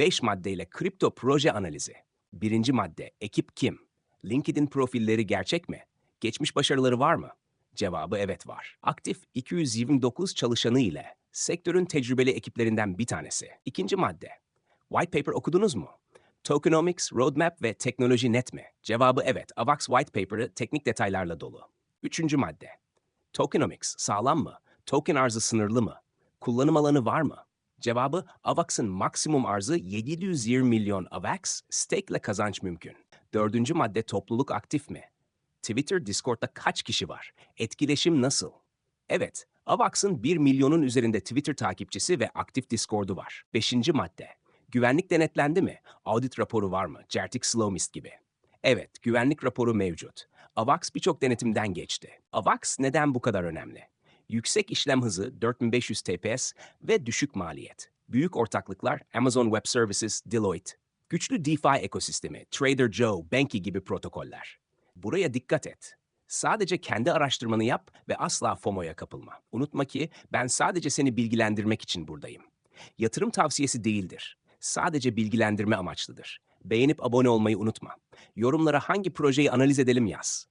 5 maddeyle kripto proje analizi. Birinci madde, ekip kim? LinkedIn profilleri gerçek mi? Geçmiş başarıları var mı? Cevabı evet var. Aktif 229 çalışanı ile sektörün tecrübeli ekiplerinden bir tanesi. İkinci madde, White paper okudunuz mu? Tokenomics, Roadmap ve Teknoloji Net mi? Cevabı evet. Avax White Paper'ı teknik detaylarla dolu. Üçüncü madde. Tokenomics sağlam mı? Token arzı sınırlı mı? Kullanım alanı var mı? Cevabı Avax'ın maksimum arzı 720 milyon Avax, stake ile kazanç mümkün. Dördüncü madde topluluk aktif mi? Twitter, Discord'da kaç kişi var? Etkileşim nasıl? Evet, Avax'ın 1 milyonun üzerinde Twitter takipçisi ve aktif Discord'u var. Beşinci madde. Güvenlik denetlendi mi? Audit raporu var mı? Certik Slowmist gibi. Evet, güvenlik raporu mevcut. AVAX birçok denetimden geçti. AVAX neden bu kadar önemli? Yüksek işlem hızı 4500 TPS ve düşük maliyet. Büyük ortaklıklar Amazon Web Services, Deloitte. Güçlü DeFi ekosistemi, Trader Joe, Banky gibi protokoller. Buraya dikkat et. Sadece kendi araştırmanı yap ve asla FOMO'ya kapılma. Unutma ki ben sadece seni bilgilendirmek için buradayım. Yatırım tavsiyesi değildir. Sadece bilgilendirme amaçlıdır. Beğenip abone olmayı unutma. Yorumlara hangi projeyi analiz edelim yaz.